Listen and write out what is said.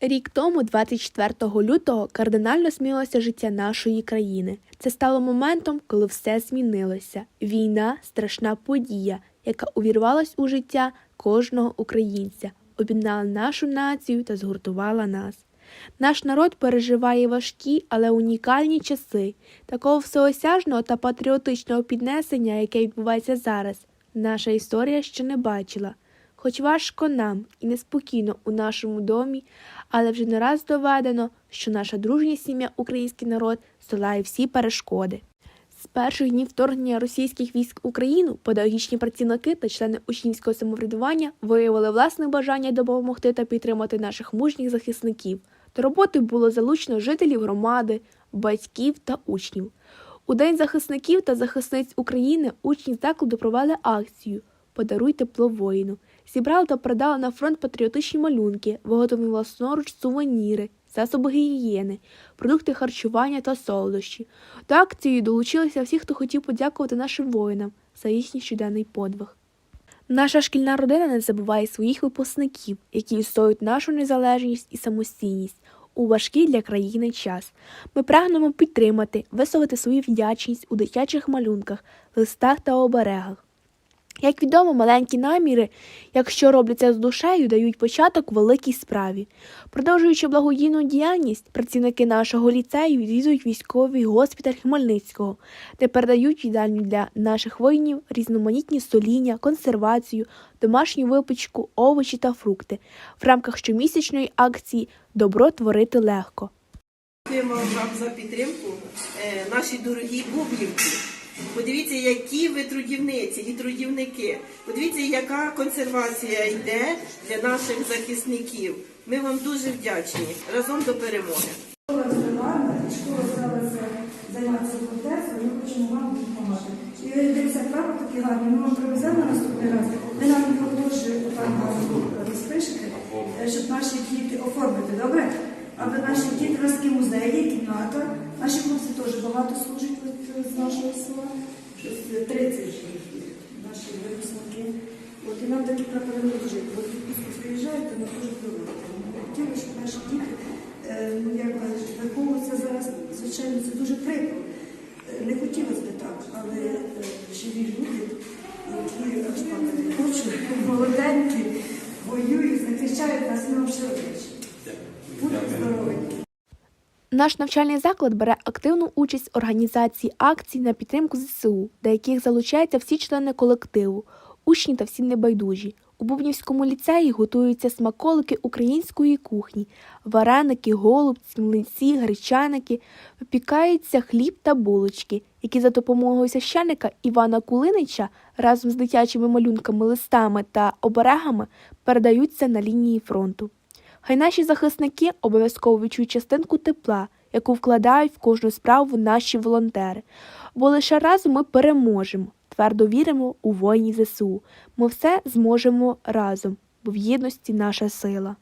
Рік тому, 24 лютого, кардинально змінилося життя нашої країни. Це стало моментом, коли все змінилося. Війна страшна подія, яка увірвалась у життя кожного українця, об'єднала нашу націю та згуртувала нас. Наш народ переживає важкі, але унікальні часи. Такого всеосяжного та патріотичного піднесення, яке відбувається зараз, наша історія ще не бачила. Хоч важко нам і неспокійно у нашому домі, але вже не раз доведено, що наша дружня сім'я український народ здолає всі перешкоди. З перших днів вторгнення російських військ в Україну педагогічні працівники та члени учнівського самоврядування виявили власне бажання допомогти та підтримати наших мужніх захисників. До роботи було залучено жителів громади, батьків та учнів. У День захисників та захисниць України учні закладу провели акцію Подаруй тепло воїну. Зібрали та продали на фронт патріотичні малюнки, виготовлені власноруч сувеніри, засоби гігієни, продукти харчування та солодощі. До акції долучилися всі, хто хотів подякувати нашим воїнам за їхній щоденний подвиг. Наша шкільна родина не забуває своїх випускників, які відстоюють нашу незалежність і самостійність у важкий для країни час. Ми прагнемо підтримати, висловити свою вдячність у дитячих малюнках, листах та оберегах. Як відомо, маленькі наміри, якщо робляться з душею, дають початок великій справі. Продовжуючи благодійну діяльність, працівники нашого ліцею відвідують військовий госпіталь Хмельницького, де передають їдальню для наших воїнів різноманітні соління, консервацію, домашню випічку, овочі та фрукти в рамках щомісячної акції Добро творити легко. Дякуємо вам за підтримку, е, наші дорогі бублівці. Подивіться, які ви трудівниці і трудівники. Подивіться, яка консервація йде для наших захисників. Ми вам дуже вдячні. Разом до перемоги. Школа гарна, школа старалася займатися волонтерством, ми хочемо вам допомагати. І дивіться, право такі гарні, ми вам привеземо на наступний раз. Ви нам його теж розпишете, щоб наші діти оформити, добре? Аби наші діти, такі музеї, кімната, наші хлопці теж багато служать з нашого села, щось 30 вже наші випускники. От і нам такі прапори не дуже. От відпустку приїжджаєте, ми дуже. Ми хотіли, щоб наші діти е, ну, як виховуються зараз, звичайно, це дуже прикро. Е, Не хотілося б так, але е, живі люди, які хочуть, молоденькі, воюють, захищають нас, вам ще вдячні. Будьте здорові. Наш навчальний заклад бере активну участь в організації акцій на підтримку ЗСУ, до яких залучаються всі члени колективу, учні та всі небайдужі. У Бубнівському ліцеї готуються смаколики української кухні, вареники, голубці, млинці, гречаники, випікаються хліб та булочки, які за допомогою священика Івана Кулинича разом з дитячими малюнками, листами та оберегами передаються на лінії фронту. Хай наші захисники обов'язково відчують частинку тепла, яку вкладають в кожну справу наші волонтери. Бо лише разом ми переможемо, твердо віримо у воїнів ЗСУ. Ми все зможемо разом, бо в єдності наша сила.